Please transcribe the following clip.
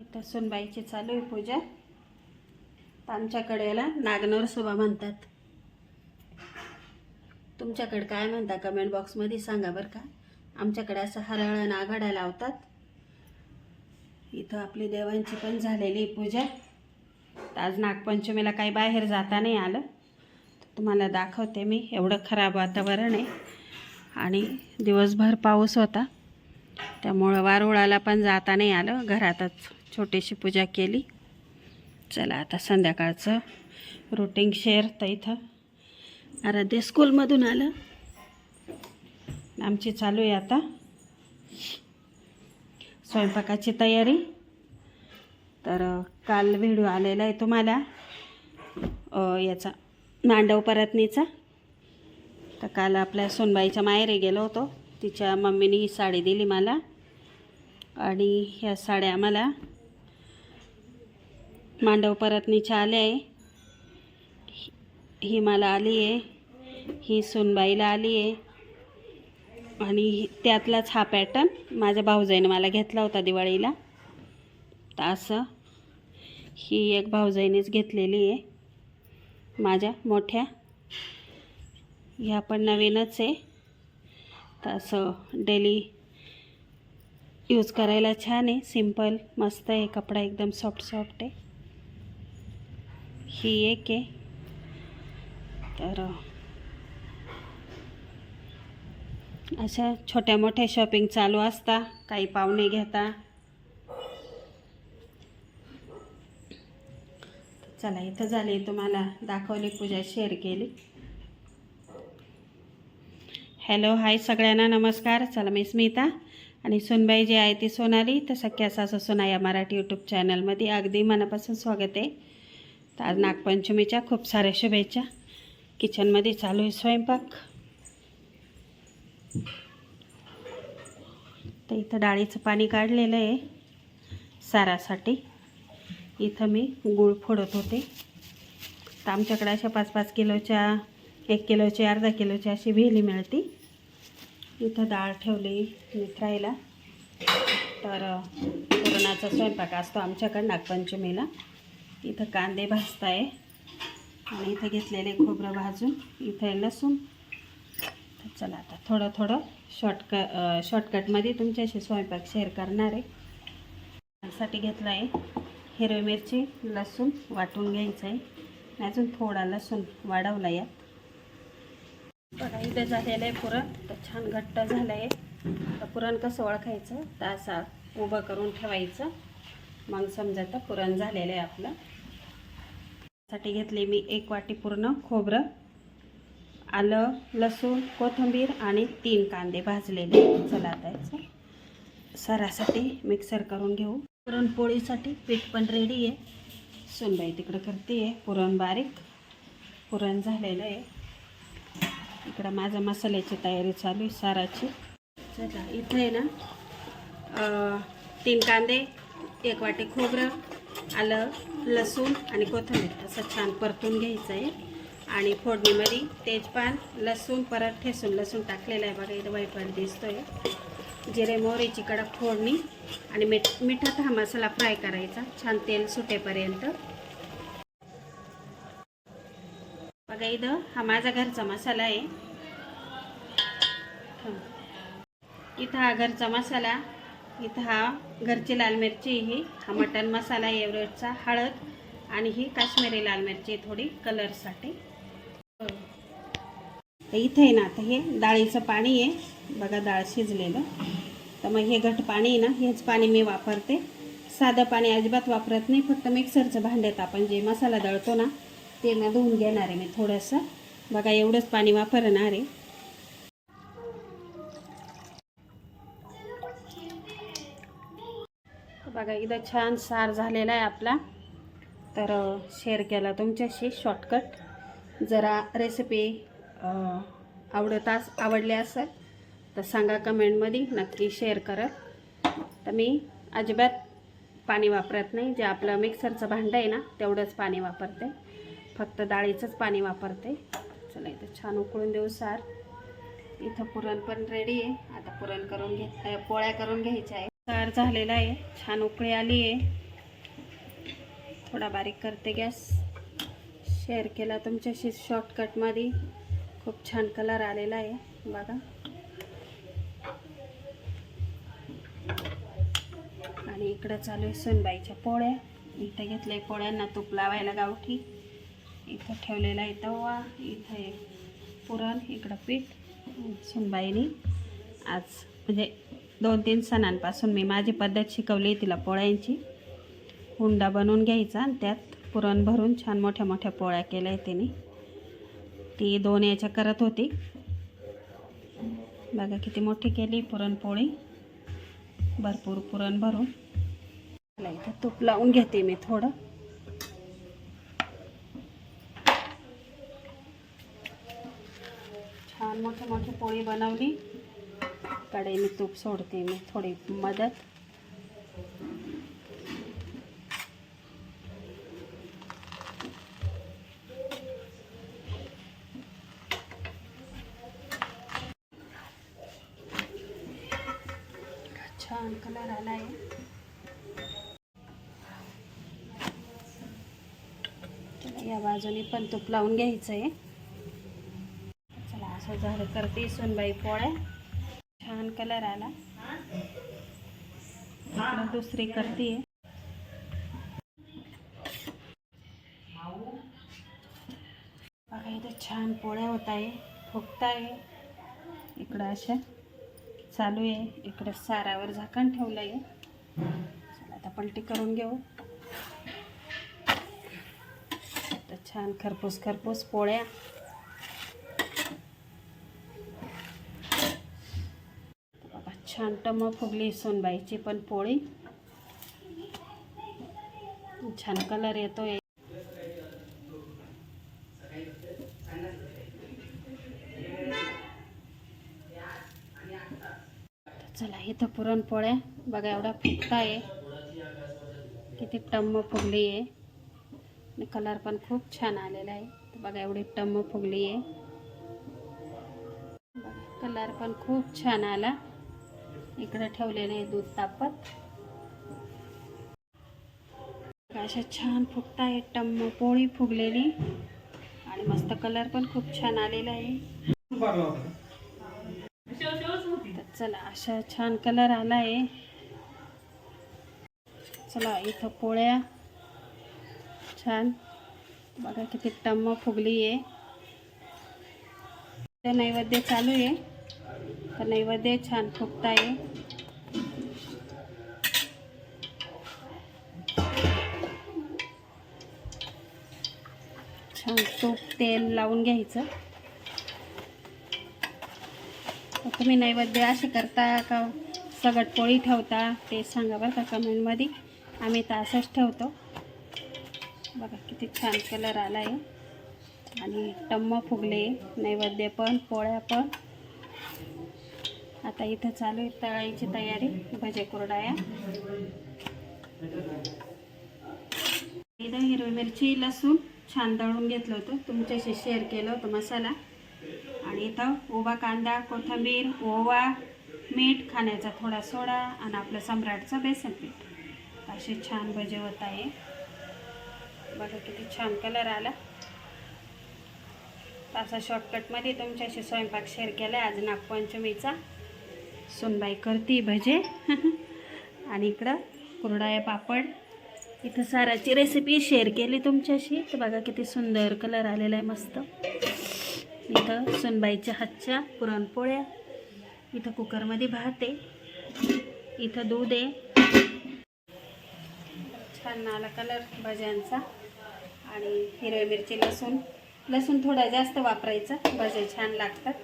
इथं सुनबाईची चालू आहे पूजा. आमच्याकडेला आमच्याकडे याला नागनवर म्हणतात. तुमच्याकडे काय म्हणता कमेंट बॉक्समध्ये सांगा बरं का. आमच्याकडे असं हरळ नागाडा लावतात. इथं आपली देवांची पण झालेली आहे पूजा. आज नागपंचमीला काही बाहेर जाता नाही आलं. तुम्हाला दाखवते मी. एवढं खराब वातावरण आहे. आणि दिवसभर पाऊस होता. त्यामुळं वारुळाला पण जाता नाही आलं. घरातच. छोटीशी पूजा केली. चला आता संध्याकाळचं रुटीन शेअर तर इथं. आराध्य स्कूलमधून आलं. आमची चालू आहे आता. स्वयंपाकाची तयारी. तर काल व्हिडिओ आलेला आहे तुम्हाला. याचा मांडव परतनीचा तर काल आपल्या सोनबाईच्या माहेरी गेलो होतो. तिच्या मम्मीने ही साडी दिली मला. आणि ह्या साड्या आम्हाला मांडव परतनीच्या आल्या आहे. ही- मला आली आहे. ही सोनबाईला आली आहे. आणि त्यातलाच हा पॅटर्न माझ्या भाऊजाईने मला घेतला होता दिवाळीला. तर असं ही एक भाऊजाईनेच घेतलेली आहे. माझ्या मोठ्या. ह्या पण नवीनच आहे. तर असं डेली यूज करायला छान आहे. सिंपल मस्त आहे. कपडा एकदम सॉफ्ट सॉफ्ट आहे. ही एक आहे. तर अशा छोट्या मोठ्या शॉपिंग चालू असता काही पाहुणे घेता. चला इथं झाली तुम्हाला दाखवली पूजा शेअर केली. हॅलो हाय सगळ्यांना नमस्कार. चला मी स्मिता आणि सोनबाई जी आहे ती सोनाली. तर सख्या सासू सोना या मराठी यूट्यूब चॅनलमध्ये अगदी मनापासून स्वागत आहे. तर आज नागपंचमीच्या खूप साऱ्या शुभेच्छा. किचनमध्ये चालू आहे स्वयंपाक. तर इथं डाळीचं पाणी काढलेलं आहे सारासाठी. इथं मी गूळ फोडत होते. तर आमच्याकडे अशा पाच पाच किलोच्या एक किलोची अर्धा किलोची अशी भेली मिळते. इथं डाळ ठेवली मित्रायला तर कोरोनाचा पुरणाचा स्वयंपाक असतो आमच्याकडं नागपंचमीला. इथं कांदे भाजताय. आणि इथं घेतलेले खोबरं भाजून इथं लसूण. चला आता थोडं थोडं शॉर्टक शॉर्टकटमध्ये तुमच्याशी स्वयंपाक शेअर करणार आहे. त्यासाठी घेतला आहे हिरवी मिरची लसूण वाटून घ्यायचं आहे अजून थोडा लसूण वाढवला यात. बघा इथं झालेलं आहे पुरण. तर छान घट्ट झालं आहे तर पुरण कसं ओळखायचं? तर असा उभं करून ठेवायचं. मग समजा तर पुरण झालेलं आहे आपलं. साठी घेतली मी एक वाटी पूर्ण खोबरं आलं लसूण कोथिंबीर आणि तीन कांदे भाजलेले. चला आता सरासाठी मिक्सर करून घेऊ. पुरणपोळीसाठी पीठ पण रेडी आहे. सुनबाई तिकडं करते आहे पुरण बारीक. पुरण झालेलं आहे. इकडं माझं मसाल्याची तयारी चालू आहे साराची. चला इथं आहे ना तीन कांदे एक वाटी खोबरं आलं लसूण आणि कोथिंबीर. असं छान परतून घ्यायचं आहे. आणि फोडणीमध्ये तेजपान लसूण परत ठेसून लसूण टाकलेलं आहे बघा इथं वाईपट दिसतोय. जिरे मोहरीची कडक फोडणी आणि मीठ मिठात हा मसाला फ्राय करायचा. छान तेल सुटेपर्यंत. बघा इथं हा माझा घरचा मसाला आहे. इथं हा घरचा मसाला इथं हा घरची लाल मिरची ही. हा मटन मसाला एवरेटचा हळद आणि ही काश्मीरी लाल मिरची आहे थोडी कलरसाठी. तर इथं आहे ना आता हे डाळीचं पाणी आहे. बघा डाळ शिजलेलं. तर मग हे घट पाणी आहे ना हेच पाणी मी वापरते. साधं पाणी अजिबात वापरत नाही फक्त मिक्सरचं भांड्यात आपण जे मसाला दळतो ना ते मी धुवून घेणार आहे मी थोडंसं. बघा एवढंच पाणी वापरणार आहे. बघा इथं छान सार झालेला आहे आपला. तर शेअर केला तुमच्याशी शॉर्टकट जरा रेसिपी आवडत अस आवडली असेल तर सांगा कमेंटमध्ये नक्की शेअर करत तर मी अजिबात पाणी वापरत नाही. जे आपलं मिक्सरचं भांडं आहे ना तेवढंच पाणी वापरते. फक्त डाळीचंच पाणी वापरते. चला इथं छान उकळून देऊ सार. इथं पुरण पण रेडी आहे. आता पुरण करून घे पोळ्या करून घ्यायच्या आहे सार झालेला आहे. छान उकळी आली आहे. थोडा बारीक करते गॅस. शेअर केला तुमच्याशी शॉर्टकटमध्ये खूप छान कलर आलेला आहे. बघा. आणि इकडं चालू आहे सुनबाईच्या पोळ्या. इथं घेतलंय पोळ्यांना तूप लावायला गावठी. इथं ठेवलेला आहे तवा. इथं आहे पुरण इकडं पीठ. सुनबाईनी आज म्हणजे दोन तीन सणांपासून मी माझी पद्धत शिकवली तिला पोळ्यांची. हुंडा बनवून घ्यायचा आणि त्यात पुरण भरून छान मोठ्या मोठ्या पोळ्या केल्या आहे तिने. ती दोन याच्या करत होती. बघा किती मोठी केली पुरणपोळी भरपूर पुरण भरून. इथं तूप लावून घेते मी थोडं. छान मोठी मोठी पोळी बनवली. कढईने तूप सोडते मी थोडी मदत. छान कलर आला आहे या बाजूने पण तूप लावून घ्यायचं आहे चला असं झालं करते सोनबाई पोळ्या. छान कलर आला. इकडं दुसरी करते बघा इथं छान पोळ्या होत आहे फुगत आहे इकडं अशा चालू आहे. इकडं सारावर झाकण ठेवलं आहे चला आता पलटी करून घेऊ. तर छान खरपूस खरपूस पोळ्या. छान टम फुगली सोनबाईची पण पोळी. छान कलर येतोय चला इथं पुरणपोळ्या. बघा एवढा फुगता आहे किती टम्म फुगली आहे. आणि कलर पण खूप छान आलेला आहे. तर बघा एवढी टम्म फुगली आहे. बघा कलर पण खूप छान आला. इकडं ठेवलेलं आहे दूध तापत. अशा छान फुगता आहे टम्म पोळी फुगलेली. आणि मस्त कलर पण खूप छान आलेला आहे. चला अशा छान कलर आला आहे. चला इथं पोळ्या. छान. बघा किती टम्म फुगली आहे. नैवेद्य चालू आहे. तर नैवेद्य छान फुगता आहे छान तूप तेल लावून घ्यायचं. तुम्ही नैवेद्य असे करता का? सगट पोळी ठेवता? ते सांगा बरं का कमेंटमध्ये आम्ही तर असंच ठेवतो. बघा किती छान कलर आला आहे आणि टम्म फुगले. नैवेद्य पण पोळ्या पण. आता इथं चालू आहे तळायची तयारी भजे कुरडाया. इथं हिरवी मिरची लसूण छान दळून घेतलं होतं. तुमच्याशी शेअर केलं होतं मसाला. आणि इथं उभा कांदा कोथिंबीर ओवा मीठ खाण्याचा थोडा सोडा आणि आपलं सम्राटचं बेसन पीठ. असे छान भजे होत आहे. बघा किती छान कलर आला. असा शॉर्टकटमध्ये तुमच्याशी स्वयंपाक शेअर केला आज नागपंचमीचा. सोनबाई करती भजे. आणि इकडं कुरडाया पापड. इथं साराची रेसिपी शेअर केली तुमच्याशी. तर बघा किती सुंदर कलर आलेला आहे मस्त. इथं सोनबाईच्या हातच्या पुरणपोळ्या. इथं कुकरमध्ये भात आहे. इथं दूध आहे. छान आला कलर भज्यांचा. आणि हिरव्या मिरची लसूण. लसूण थोडा जास्त वापरायचा. भजे छान लागतात.